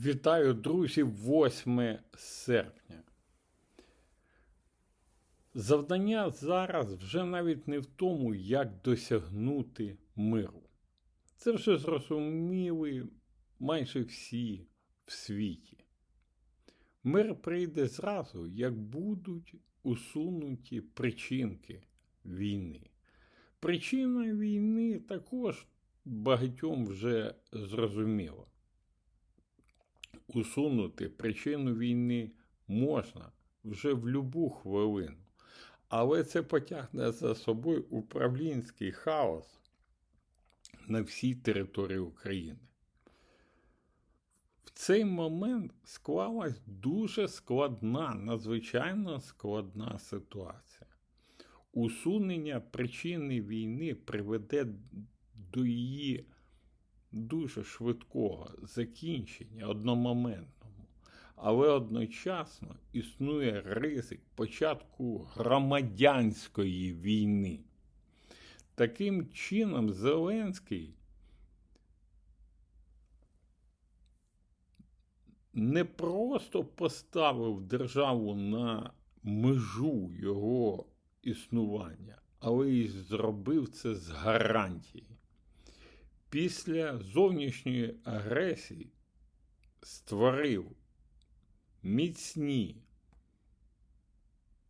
Вітаю, друзі, 8 серпня. Завдання зараз вже навіть не в тому, як досягнути миру. Це вже зрозуміли майже всі в світі. Мир прийде зразу, як будуть усунуті причинки війни. Причина війни також багатьом вже зрозуміла усунути причину війни можна вже в будь-яку хвилину, але це потягне за собою управлінський хаос на всій території України. В цей момент склалась дуже складна, надзвичайно складна ситуація. Усунення причини війни приведе до її дуже швидкого закінчення одномоментному, але одночасно існує ризик початку громадянської війни. Таким чином, Зеленський не просто поставив державу на межу його існування, але й зробив це з гарантії після зовнішньої агресії створив міцні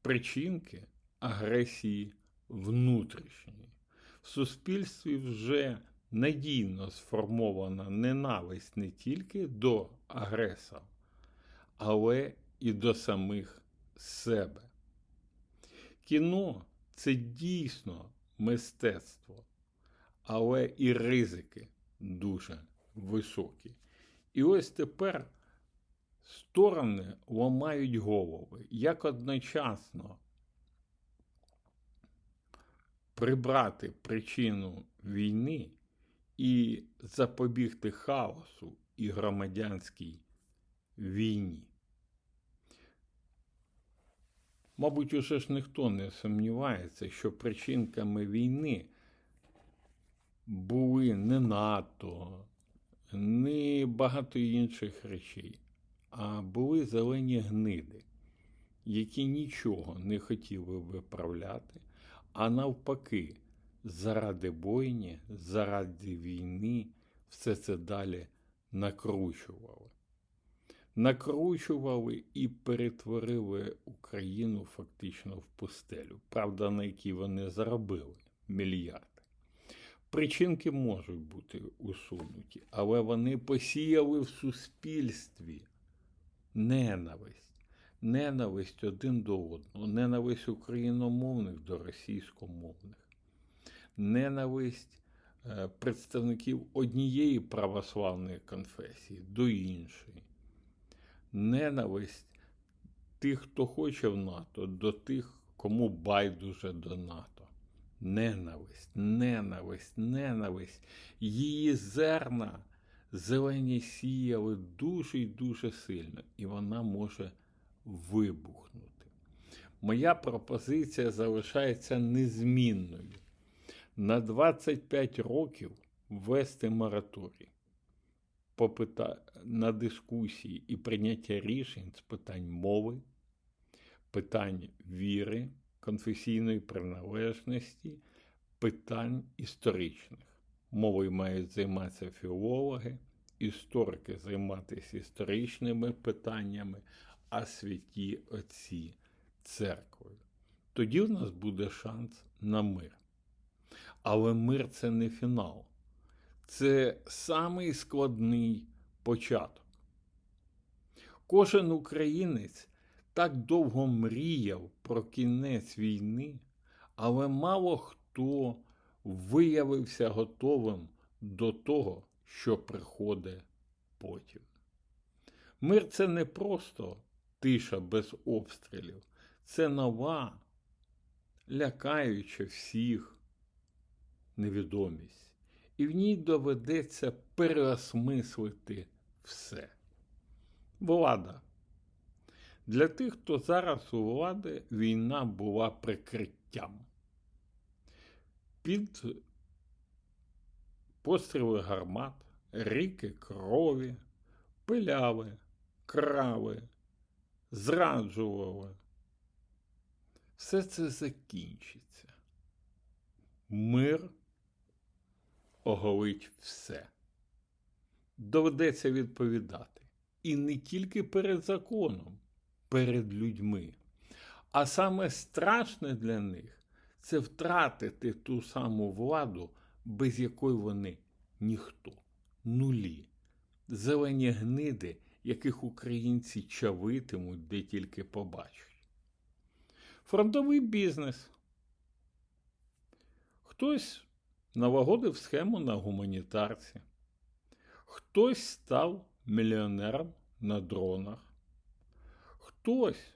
причинки агресії внутрішньої. В суспільстві вже надійно сформована ненависть не тільки до агресора, але і до самих себе. Кіно це дійсно мистецтво але і ризики дуже високі. І ось тепер сторони ламають голови, як одночасно прибрати причину війни і запобігти хаосу і громадянській війні. Мабуть, уже ж ніхто не сумнівається, що причинками війни були не НАТО, не багато інших речей, а були зелені гниди, які нічого не хотіли виправляти, а навпаки, заради бойні, заради війни, все це далі накручували. Накручували і перетворили Україну фактично в пустелю, правда, на якій вони заробили мільярд. Причинки можуть бути усунуті, але вони посіяли в суспільстві ненависть, ненависть один до одного, ненависть україномовних до російськомовних, ненависть е, представників однієї православної конфесії до іншої, ненависть тих, хто хоче в НАТО, до тих, кому байдуже до НАТО. Ненависть, ненависть, ненависть. Її зерна зелені сіяли дуже і дуже сильно, і вона може вибухнути. Моя пропозиція залишається незмінною. На 25 років ввести мораторій попита... на дискусії і прийняття рішень з питань мови, питань віри конфесійної приналежності питань історичних. Мовою мають займатися філологи, історики займатися історичними питаннями, а святі отці церквою. Тоді в нас буде шанс на мир. Але мир це не фінал, це самий складний початок. Кожен українець так довго мріяв про кінець війни, але мало хто виявився готовим до того, що приходить потім. Мир це не просто тиша без обстрілів, це нова, лякаюча всіх невідомість. І в ній доведеться переосмислити все. Влада для тих, хто зараз у влади, війна була прикриттям. Під постріли гармат, ріки крові, пиляли, крали, зраджували. Все це закінчиться. Мир оголить все. Доведеться відповідати. І не тільки перед законом, перед людьми. А саме страшне для них це втратити ту саму владу, без якої вони ніхто, нулі, зелені гниди, яких українці чавитимуть, де тільки побачать. Фронтовий бізнес. Хтось налагодив схему на гуманітарці, хтось став мільйонером на дронах, хтось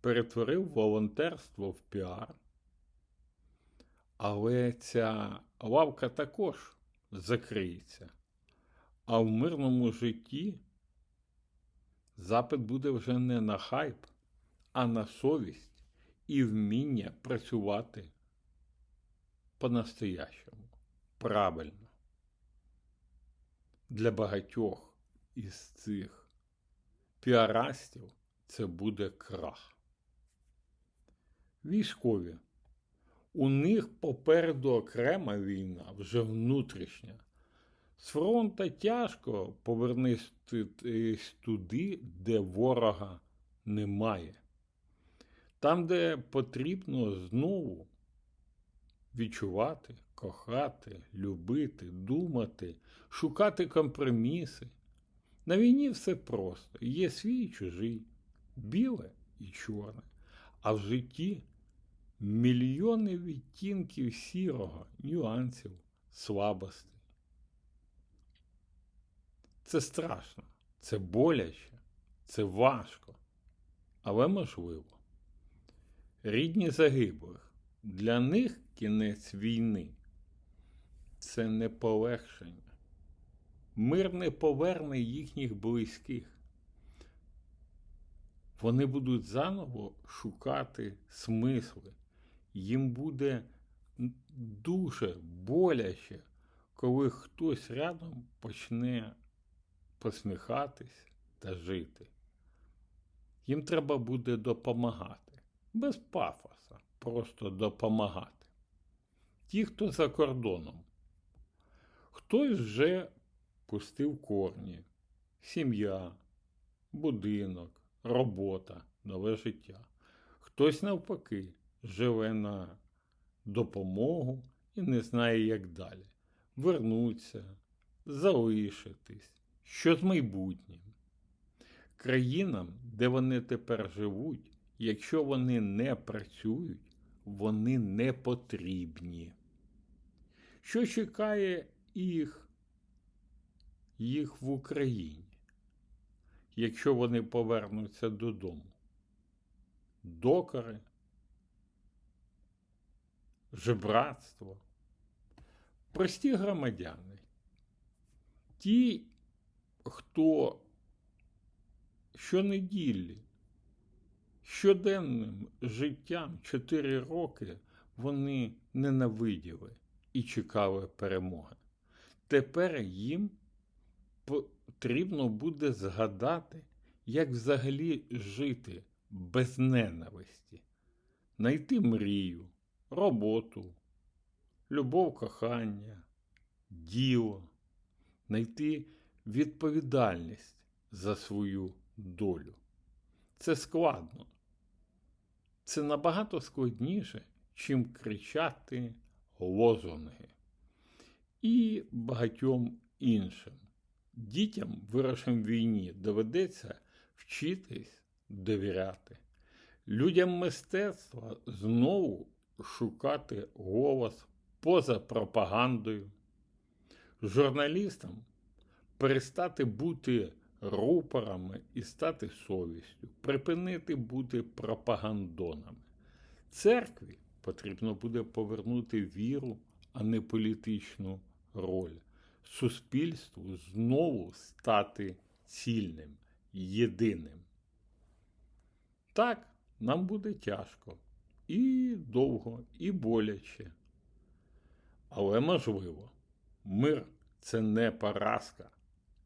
перетворив волонтерство в піар. Але ця лавка також закриється. А в мирному житті запит буде вже не на хайп, а на совість і вміння працювати по-настоящому, правильно. Для багатьох із цих піарастів це буде крах. Військові. У них попереду окрема війна, вже внутрішня. З фронта тяжко повернутися туди, де ворога немає. Там, де потрібно знову відчувати, кохати, любити, думати, шукати компроміси. На війні все просто. Є свій і чужий, біле і чорне, а в житті мільйони відтінків сірого, нюансів, слабостей. Це страшно, це боляче, це важко, але можливо. Рідні загиблих, для них кінець війни це не полегшення. Мир не поверне їхніх близьких. Вони будуть заново шукати смисли. Їм буде дуже боляче, коли хтось рядом почне посміхатись та жити. Їм треба буде допомагати. Без пафоса, просто допомагати. Ті, хто за кордоном. Хтось вже пустив корні, сім'я, будинок, робота, нове життя. Хтось навпаки живе на допомогу і не знає, як далі. Вернуться, залишитись, що з майбутнім. Країнам, де вони тепер живуть, якщо вони не працюють, вони не потрібні. Що чекає їх, їх в Україні, якщо вони повернуться додому? Докори, жебратство, прості громадяни, ті, хто щонеділі, щоденним життям 4 роки вони ненавиділи і чекали перемоги. Тепер їм потрібно буде згадати, як взагалі жити без ненависті, знайти мрію, роботу, любов, кохання, діло, знайти відповідальність за свою долю. Це складно. Це набагато складніше, чим кричати лозунги. І багатьом іншим. Дітям, вирішим в війні, доведеться вчитись довіряти. Людям мистецтва знову шукати голос поза пропагандою. Журналістам перестати бути рупорами і стати совістю, припинити бути пропагандонами. Церкві потрібно буде повернути віру, а не політичну роль. Суспільству знову стати цільним, єдиним. Так, нам буде тяжко, і довго, і боляче. Але можливо, мир це не поразка,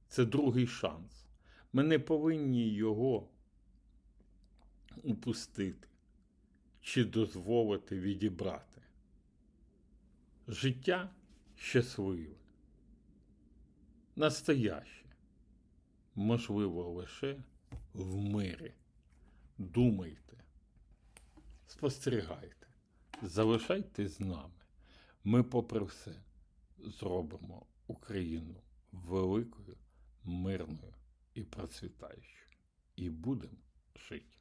Це другий шанс. Ми не повинні його упустити чи дозволити відібрати. Життя щасливе, настояще, можливо лише в мирі. Думайте, спостерігайте, залишайтесь з нами. Ми, попри все, зробимо Україну великою, мирною і процвітаючою. І будемо жити.